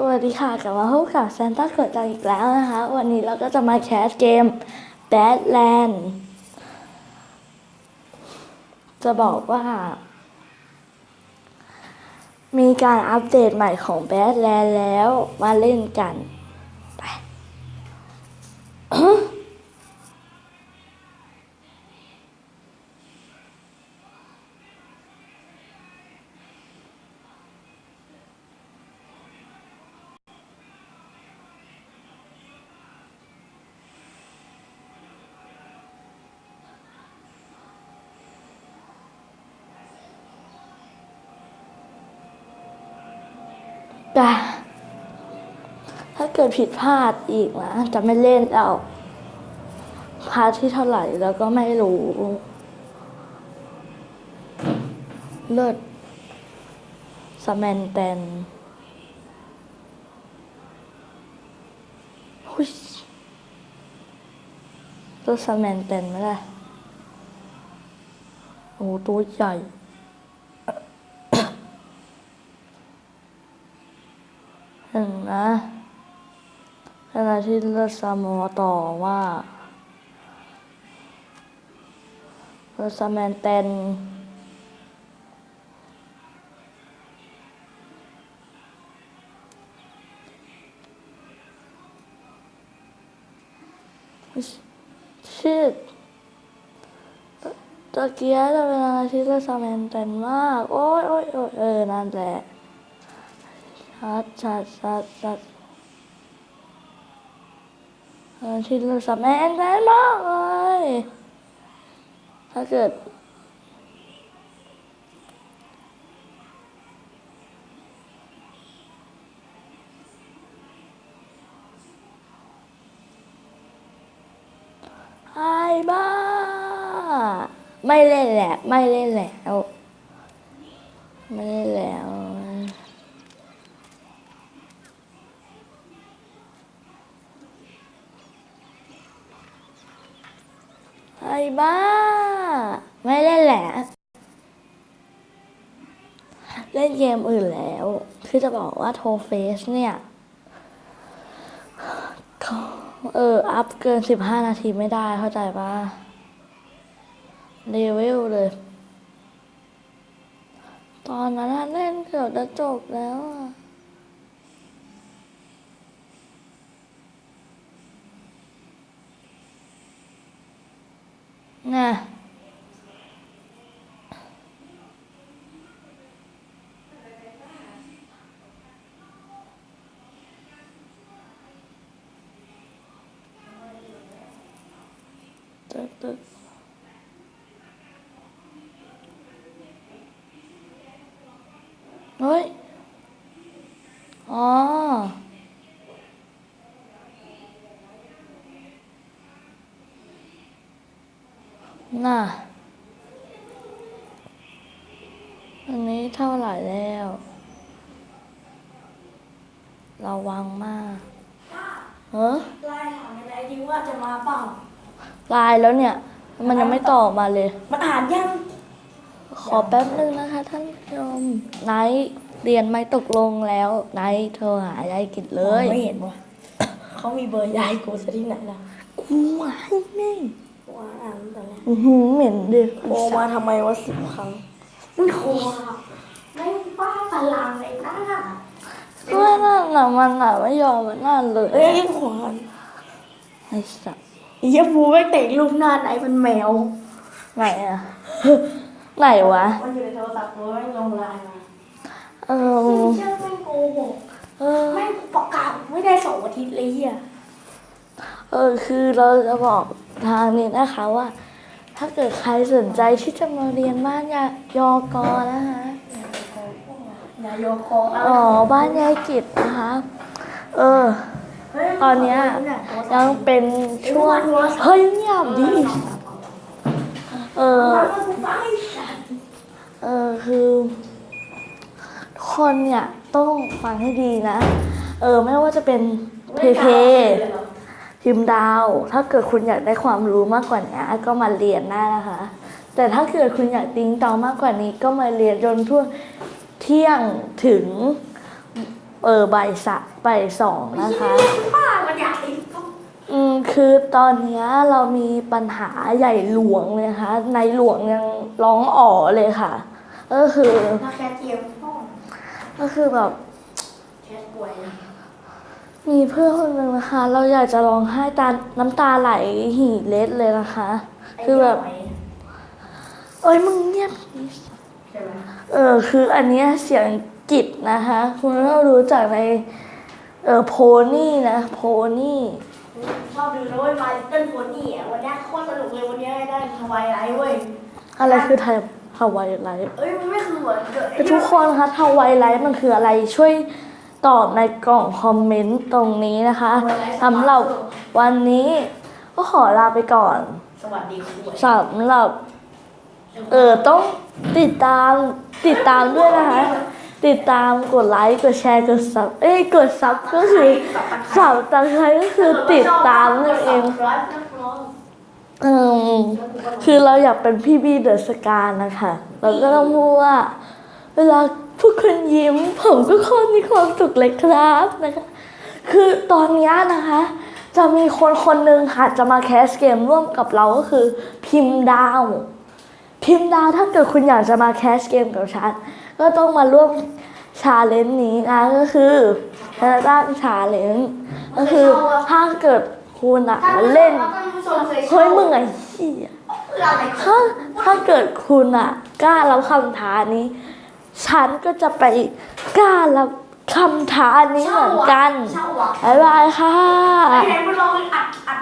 สวัสดีค่ะกลับมาพบกับซานต้ากดจังอีกแล้วนะคะ วันนี้เราก็จะมาแคสเกม Badland จะบอกว่า มีการอัปเดตใหม่ของ Badland แล้วมาเล่นกัน ไป แต่ถ้าเกิดผิดพลาดอีกนะจะไม่เล่นแล้วพาร์ทที่เท่าไหร่แล้วก็ไม่รู้ เลิศสแมนแตนหุยเลิศสแมนแตนไม่ได้โอ้ตัวใหญ่ เห็นนะขณะที่เลือดซามอต่อว่าเลือดซาแมนเตนชิดตะเกียจะเป็นอะไรที่เลือดซาแมนเตนมาก โอ้ยโอ้ยโอ้ยเออ นั่นแหละ ชัดชัดชัดชัดเออที่เราสแมนได้มากเลยถ้าเกิดไอ้บ้า ไม่เล่นแหละ ไม่เล่นแล้ว ไม่เล่นแล้ว ไอ้บ้า ไม่เล่นแหละเล่นเกมอื่นแล้ว คือจะบอกว่าโทเฟสเนี่ยเขาเออ อัพเกินสิบห้านาทีไม่ได้เข้าใจปะเลเวลเลย ตอนนั้นเล่นเกือบจะจบแล้วอะ น่ะตึกตึก เฮ้ยอ๋อน่ะอันนี้เท่าไหร่แล้ว ระวังมากเฮ้อไล่ถามอะไรดีว่าจะมาเปล่าไลน์แล้วเนี่ย มันยังไม่ตอบมาเลย มันอ่านยัง ขอแป๊บนึงนะคะ ท่านผู้ชมไนท์เรียนไม่ตกลงแล้วไนท์เธอหายายกิจเลย ไม่เห็นวะเขามีเบอร์ยายกูซะที่ไหนล่ะกูหายแม่ง ว่าอ่านตั้งแต่แรกอื้อหือเหม็นดิโทรมาทำไมวะสิบครั้งมึงโทรมาไม่ป้าพลังเลยนะก็นั่นน่ะมันน่ะไม่ยอมมันนั่นเลยเอ้ยขวานไอ้สัสไอ้เหี้ยบูไม่เตะรูปหน้าไหนเป็นแมวไหนอะไหนวะมันอยู่ในโทรศัพท์กูไม่ลงไลน์มาเออเชื่อไม่โกหกเออไม่ประกาศไม่ได้สองอาทิตย์เลยเหี้ยเออคือเราจะบอก ทางนี้นะคะว่า ถ้าเกิดใครสนใจที่จะมาเรียนบ้านยายอกอนะคะนายกคออ๋อบ้านยายกิจนะคะ เออ ตอนเนี้ยยังเป็นช่วงเฮ้ยเงียบดิเออเออคือทุกคนเนี่ยต้องฟังให้ดีนะ เออไม่ว่าจะเป็นเพเพ พิมพ์ดาว ถ้าเกิดคุณอยากได้ความรู้มากกว่านี้ก็มาเรียนได้นะคะ แต่ถ้าเกิดคุณอยากติ้งตองมากกว่านี้ ก็มาเรียนจนทั่วเที่ยงถึงเออบ่ายสะบ่ายสองนะคะป้ามันใหญ่อืมคือตอนเนี้ยเรามีปัญหาใหญ่หลวงเลยนะคะในหลวงยังร้องอ๋อเลยค่ะ ก็คือถ้าแค่เจียมห้องก็คือแบบแค่ป่วยนะ มีเพื่อนคนหนึ่งนะคะ เราอยากจะร้องไห้ตาน้ำตาไหลหีเล็ดเลยนะคะ คือแบบ เอ้ยมึงเงียบใช่ไหมเออคืออันเนี้ยเสียงจิตนะคะ คุณก็รู้จักใน เออโพนี่นะ โพนี่ ชอบดูนะเว้ยมาเต้นโพนี่อะวันนี้โคตรสนุกเลยวันนี้ได้ทวายไลท์เว้ยอะไรคือไทยฮาวายไลท์เอ้ยมันไม่คือเหมือนเกิดแต่ทุกคนคะฮาวายไลท์มันคืออะไรช่วย ตอบในกล่องคอมเมนต์ตรงนี้นะคะสำหรับวันนี้ก็ขอลาไปก่อนสวัสดีคุณสำหรับ เออต้องติดตามติดตามด้วยนะคะ ติดตามกดไลค์กดแชร์กดซับเอ้ยกดซับก็คือสับตะไคร้ก็คือติดตามนั่นเองร้อยนักร้องอืมคือเราอยากเป็นพี่บีเดอะสกานะคะ เราก็ต้องพูดว่า เวลาพวกคุณยิ้ม ผมก็คนมีความสุขเลยครับนะคะ คือตอนเนี้ยนะคะ จะมีคนคนหนึ่งค่ะจะมาแคสเกมร่วมกับเราก็คือ พิมพ์ดาว พิมพ์ดาวถ้าเกิดคุณอยากจะมาแคสเกมกับฉันก็ต้องมาร่วมชาเลนจ์นี้นะก็คือจะตั้งชาเลนจ์ก็คือถ้าเกิดคุณอะมาเล่นท่านผู้ชมเคยเฮ้ยมึงไอ้เหี้ยอะไรถ้าถ้าเกิดคุณอะกล้ารับคำท้านี้ ฉันก็จะไปกล้ารับคำท้านี้เหมือนกันเช่าอะบ๊ายบายค่ะไอ้ไหนมึงลองอัดอัด